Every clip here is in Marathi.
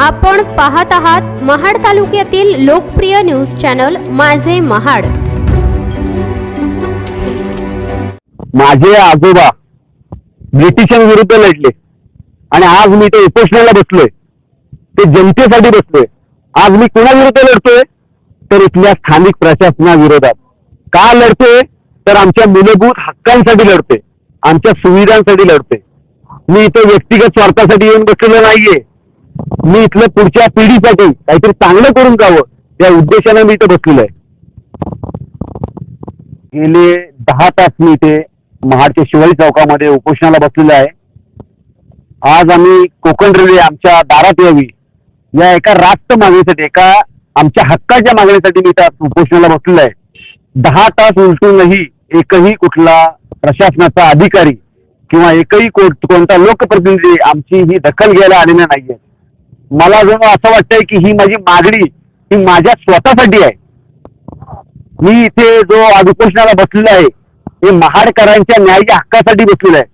आपण पाहत आहात महाड तालुक्यातील लोकप्रिय न्यूज चॅनल माझे महाड. माझे आजोबा ब्रिटिशांविरुद्ध लढले आणि आज मी ते उपोषणाला बसलोय. ते जनतेसाठी बसलोय. आज मी कोणाविरुद्ध लढतोय? तर इथल्या स्थानिक प्रशासनाविरोधात. का लढतोय? तर आमच्या मूलभूत हक्कांसाठी लढते आमच्या सुविधांसाठी लढते मी इथे व्यक्तिगत स्वार्थासाठी येऊन बसलेलो नाहीये. मी इथलं पुढच्या पिढीसाठी काहीतरी चांगलं करून जावं त्या उद्देशाने मी इथं बसलेलो आहे. गेले दहा तास मी इथे महाडच्या शिवाजी चौकामध्ये उपोषणाला बसलेलो आहे. आज आम्ही कोकण रेल्वे आमच्या दारात यावी. या एका रास्त मागणीसाठी एका आमच्या हक्काच्या मागणीसाठी मी इथं उपोषणाला बसलेलो आहे. दहा तास उलटूनही एकही कुठला प्रशासनाचा अधिकारी किंवा एकही कोणता लोकप्रतिनिधी आमची ही दखल घ्यायला आलेला नाहीये. मला जेव्हा असं वाटतंय की ही माझी मागणी ही माझ्या स्वतःसाठी आहे. मी इथे जो आज उपोषणाला बसलेला आहे हे महाडकरांच्या न्यायाच्या हक्कासाठी बसलेलो आहे.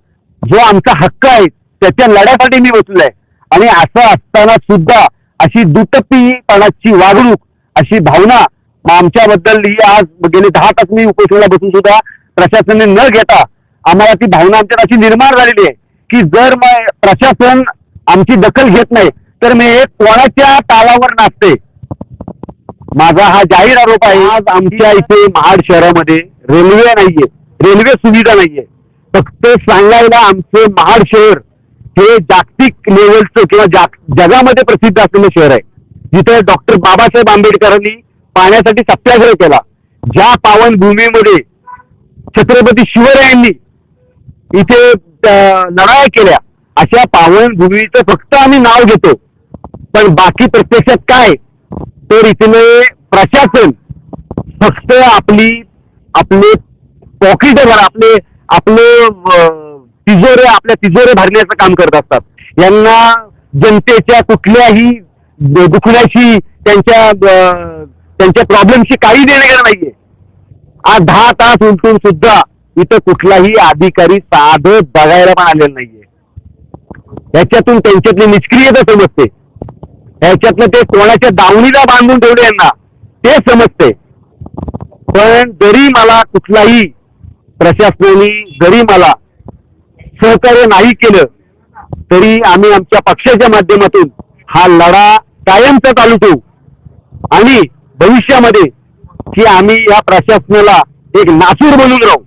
जो आमचा हक्क आहे त्याच्या लढ्यासाठी मी बसलेलो आहे. आणि असं असताना सुद्धा अशी दुटप्पीपणाची वागणूक अशी भावना आमच्याबद्दल ही आज गेले दहा तास मी उपोषणाला बसून सुद्धा प्रशासनाने न घेता आम्हाला ती भावना आमच्यात अशी निर्माण झालेली आहे की जर मग प्रशासन आमची दखल घेत नाही तर मी कोणाच्या तालावर नाचते? माझा हा जाहीर आरोप आहे आज आमच्या इथे महाड शहरामध्ये रेल्वे नाहीये रेल्वे सुविधा नाहीये. फक्त सांगायला आमचे महाड शहर हे जागतिक लेवलचं किंवा जाग- जगामध्ये प्रसिद्ध असलेलं शहर आहे. जिथे डॉक्टर बाबासाहेब आंबेडकरांनी पाण्यासाठी सत्याग्रह केला. ज्या पावनभूमीमध्ये छत्रपती शिवरायांनी इथे लढाया केल्या अशा पावनभूमीचं फक्त आम्ही नाव घेतो. पण बाकी प्रत्यक्षात काय? तर इथले प्रशासन फक्त आपली आपले पॉकेट आपले आपले तिजोरे आपल्या तिजोरे भरण्याचं काम करत असतात. यांना जनतेच्या कुठल्याही दुखण्याशी त्यांच्या त्यांच्या प्रॉब्लेमशी काही देणं घेणं नाहीये. आज दहा तास उलटून सुद्धा इथं कुठलाही अधिकारी साधं बघायला पण आलेला नाहीये. याच्यातून त्यांच्यातली निष्क्रियता समजते. ह्याच्यातलं ते कोणाच्या दावणीला बांधून ठेवले यांना ते समजते. पण जरी मला कुठलाही प्रशासनाने जरी मला सहकार्य नाही केलं तरी आम्ही आमच्या पक्षाच्या माध्यमातून हा लढा कायमचा चालू ठेवू. आणि भविष्यामध्ये की आम्ही या प्रशासनाला एक नासूर बनून राहू.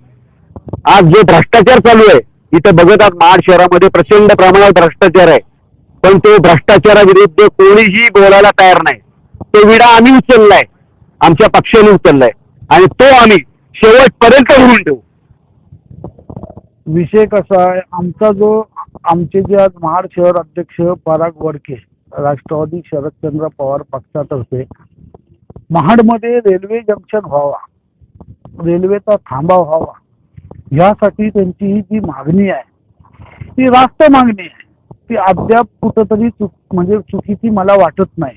आज जो भ्रष्टाचार चालू आहे इथं बघत आहात महाड शहरामध्ये प्रचंड प्रमाणात भ्रष्टाचार आहे. पण तो भ्रष्टाचाराविरुद्ध कोणीही बोलायला तयार नाही. तो विडा आम्ही उचललाय. आमच्या पक्षाने उचललाय. आणि तो आम्ही शेवटपर्यंत भरून ठेवू. विषय कसा आहे? आमचा जो आमचे जे आज महाड शहर अध्यक्ष पराग वडके राष्ट्रवादी शरदचंद्र पवार पक्षातर्फे महाडमध्ये रेल्वे जंक्शन व्हावा. रेल्वेचा थांबा व्हावा. यासाठी त्यांची ही जी मागणी आहे ती रास्त मागणी आहे. ती अद्याप कुठंतरी चुक म्हणजे चुकीची मला वाटत नाही.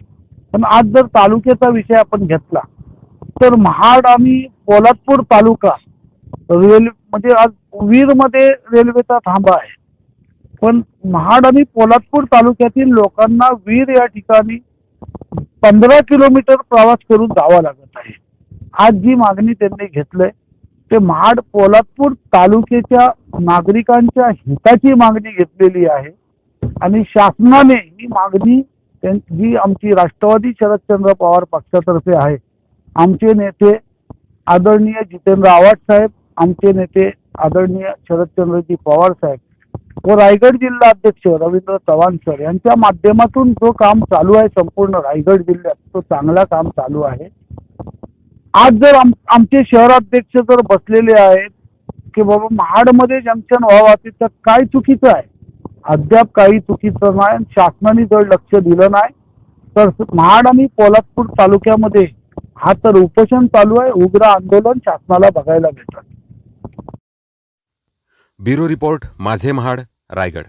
पण आज जर तालुक्याचा विषय आपण घेतला तर महाड आणि पोलादपूर तालुका रेल्वे म्हणजे आज वीरमध्ये रेल्वेचा थांबा आहे. पण महाड आणि पोलादपूर तालुक्यातील लोकांना वीर या ठिकाणी पंधरा किलोमीटर प्रवास करून जावा लागत आहे. आज जी मागणी त्यांनी घेतलंय ते महाड पोलादपूर तालुक्याच्या नागरिकांच्या हिताची मागणी घेतलेली आहे. आणि शासनाने ही मागणी त्यां- जी आमची राष्ट्रवादी शरदचंद्र पवार पक्षातर्फे आहे. आमचे नेते आदरणीय जितेंद्र आव्हाड साहेब आमचे नेते आदरणीय शरदचंद्रजी पवार साहेब व रायगड जिल्हा अध्यक्ष रवींद्र चव्हाण सर यांच्या माध्यमातून जो काम चालू आहे संपूर्ण रायगड जिल्ह्यात तो चांगला काम चालू आहे. आज जर आम आमचे शहराध्यक्ष जर बसलेले आहेत की बाबा महाडमध्ये जंक्शन व्हावा तिथं काय चुकीचं आहे? अद्याप काही चुकीचं नाही शासनाने जर लक्ष दिलं नाही तर महाड आणि पोलादपूर तालुक्यामध्ये हा तर उपोषण चालू आहे उग्र आंदोलन शासनाला बघायला भेटत. ब्युरो रिपोर्ट माझे महाड रायगड.